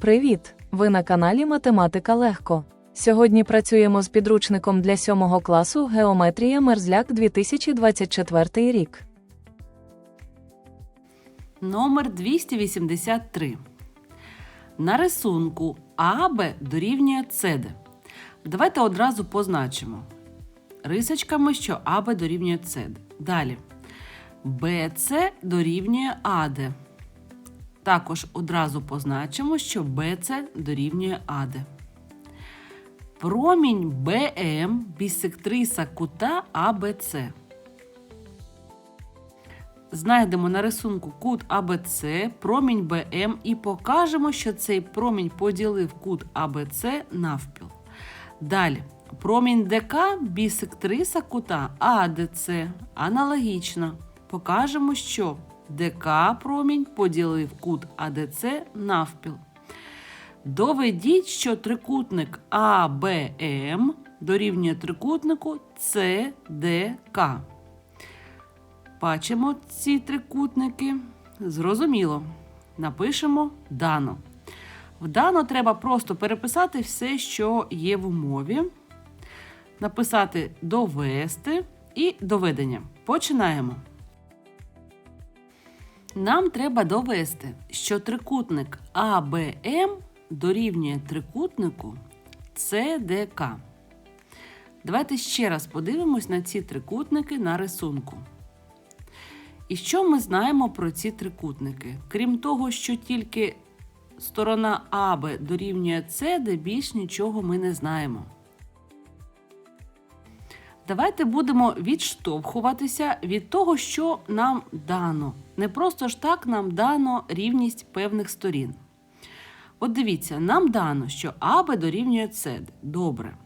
Привіт! Ви на каналі Математика Легко. Сьогодні працюємо з підручником для 7 класу Геометрія Мерзляк 2024 рік. Номер 283. На рисунку АБ дорівнює СД. Давайте одразу позначимо рисочками, що АБ дорівнює СД. Далі. БЦ дорівнює АД. Також одразу позначимо, що БЦ дорівнює АД. Промінь БМ бісектриса кута АБЦ. Знайдемо на рисунку кут АБЦ, промінь БМ і покажемо, що цей промінь поділив кут АБЦ навпіл. Далі. Промінь ДК бісектриса кута АДЦ. Аналогічно. Покажемо, що ДК промінь поділив кут АДЦ навпіл. Доведіть, що трикутник АБМ дорівнює трикутнику ЦДК. Бачимо ці трикутники. Зрозуміло. Напишемо дано. В дано треба просто переписати все, що є в умові. Написати довести і доведення. Починаємо. Нам треба довести, що трикутник АБМ дорівнює трикутнику ЦДК. Давайте ще раз подивимось на ці трикутники на рисунку. І що ми знаємо про ці трикутники? Крім того, що тільки сторона АБ дорівнює СД, більш нічого ми не знаємо. Давайте будемо відштовхуватися від того, що нам дано. Не просто ж так нам дано рівність певних сторін. От дивіться, нам дано, що АБ дорівнює СД. Добре.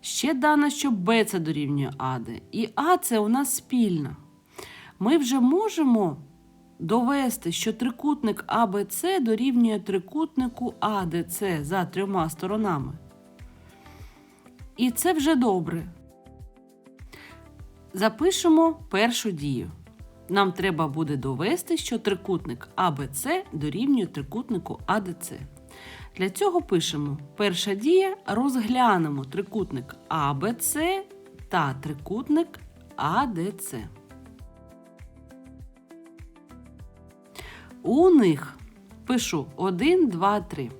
Ще дано, що БЦ дорівнює АД. І АЦ у нас спільна. Ми вже можемо довести, що трикутник АБЦ дорівнює трикутнику АДЦ за трьома сторонами. І це вже добре. Запишемо першу дію. Нам треба буде довести, що трикутник АБЦ дорівнює трикутнику АДЦ. Для цього пишемо перша дія, розглянемо трикутник АБЦ та трикутник АДЦ. У них пишу 1, 2, 3.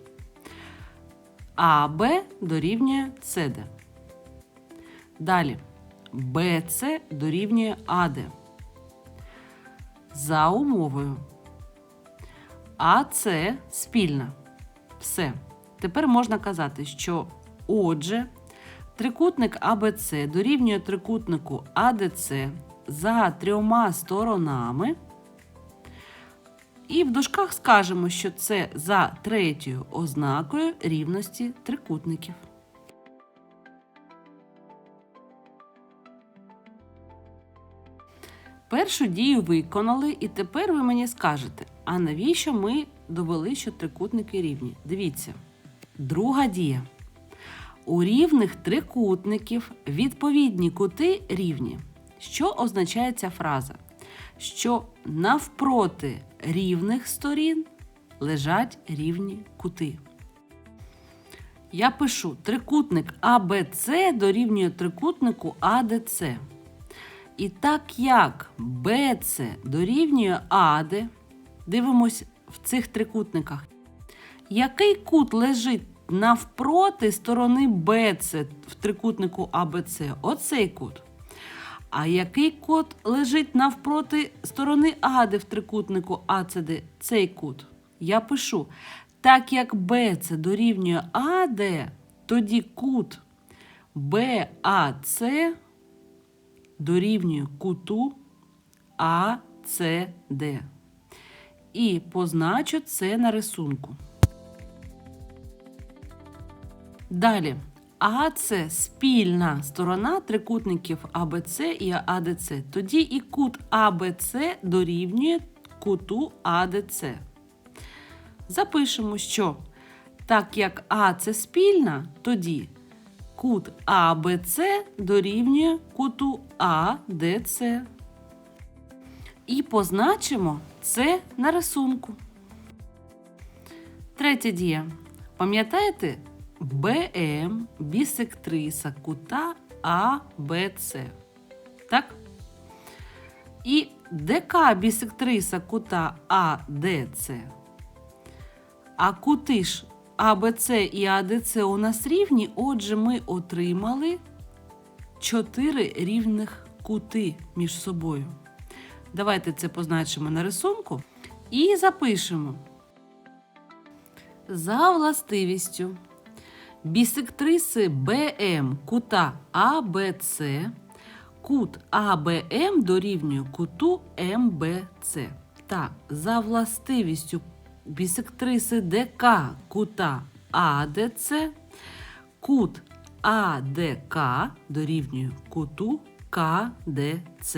АБ дорівнює СД. Далі БЦ дорівнює АД. За умовою. АЦ спільна. Все. Тепер можна казати, що отже, трикутник АБЦ дорівнює трикутнику АДЦ за трьома сторонами. І в дужках скажемо, що це за третьою ознакою рівності трикутників. Першу дію виконали, і тепер ви мені скажете, а навіщо ми довели, що трикутники рівні? Дивіться. Друга дія. У рівних трикутників відповідні кути рівні. Що означає ця фраза? Що навпроти рівних сторін лежать рівні кути. Я пишу трикутник АБЦ дорівнює трикутнику АДЦ. І так як BC дорівнює АД, дивимось в цих трикутниках. Який кут лежить навпроти сторони BC в трикутнику АБЦ? Оцей кут. А який кут лежить навпроти сторони АД в трикутнику АЦД? Цей кут. Я пишу. Так як BC дорівнює АД, тоді кут БАЦ дорівнює куту АЦД. І позначу це на рисунку. Далі. АЦ спільна сторона трикутників АБЦ і АДЦ. Тоді і кут АБЦ дорівнює куту АДЦ. Запишемо, що так як АЦ спільна, тоді кут АБЦ дорівнює куту АДЦ. І позначимо це на рисунку. Третя дія. Пам'ятаєте БМ бісектриса кута АБЦ. Так? І ДК бісектриса кута АДЦ. А кути ж АБЦ і АДЦ у нас рівні, отже, ми отримали чотири рівних кути між собою. Давайте це позначимо на рисунку і запишемо. За властивістю бісектриси БМ кута АБЦ кут АБМ дорівнює куту МБЦ. Та за властивістю бісектриси ДК кута АДЦ кут АДК дорівнює куту КДЦ.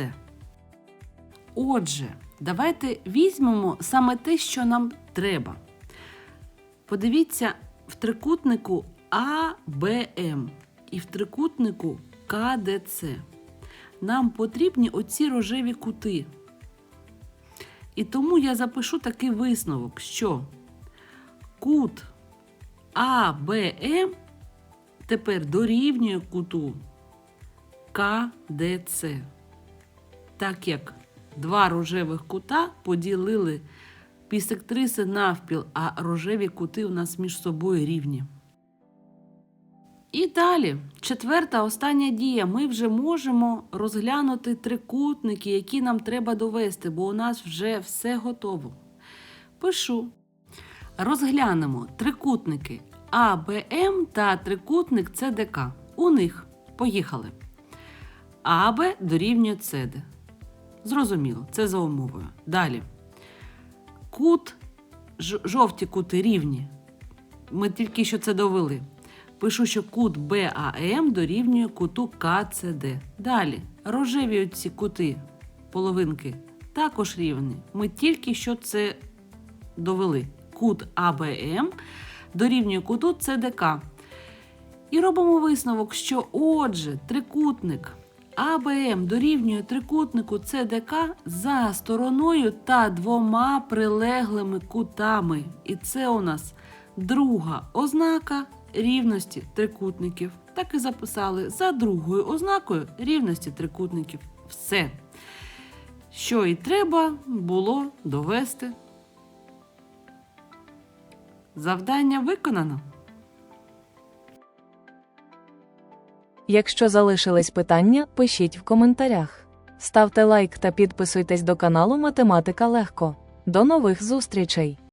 Отже, давайте візьмемо саме те, що нам треба. Подивіться в трикутнику АБМ і в трикутнику КДЦ. Нам потрібні оці рожеві кути. І тому я запишу такий висновок, що кут АБМ тепер дорівнює куту КДЦ. Так як два рожевих кута поділили бісектриси навпіл, а рожеві кути у нас між собою рівні. І далі, четверта остання дія. Ми вже можемо розглянути трикутники, які нам треба довести, бо у нас вже все готово. Пишу. Розглянемо трикутники АБМ та трикутник ЦДК. У них поїхали. АБ дорівнює ЦД. Зрозуміло, це за умовою. Далі. Кут, жовті кути рівні. Ми тільки що це довели. Пишу, що кут БАМ дорівнює куту КЦД. Далі. Рожеві ці кути, половинки, також рівні. Ми тільки що це довели. Кут АБМ дорівнює куту ЦДК. І робимо висновок, що отже, трикутник АБМ дорівнює трикутнику ЦДК за стороною та двома прилеглими кутами. І це у нас друга ознака рівності трикутників. Так і записали за другою ознакою рівності трикутників. Все. Що і треба було довести. Завдання виконано. Якщо залишились питання, пишіть в коментарях. Ставте лайк та підписуйтесь до каналу Математика Легко. До нових зустрічей!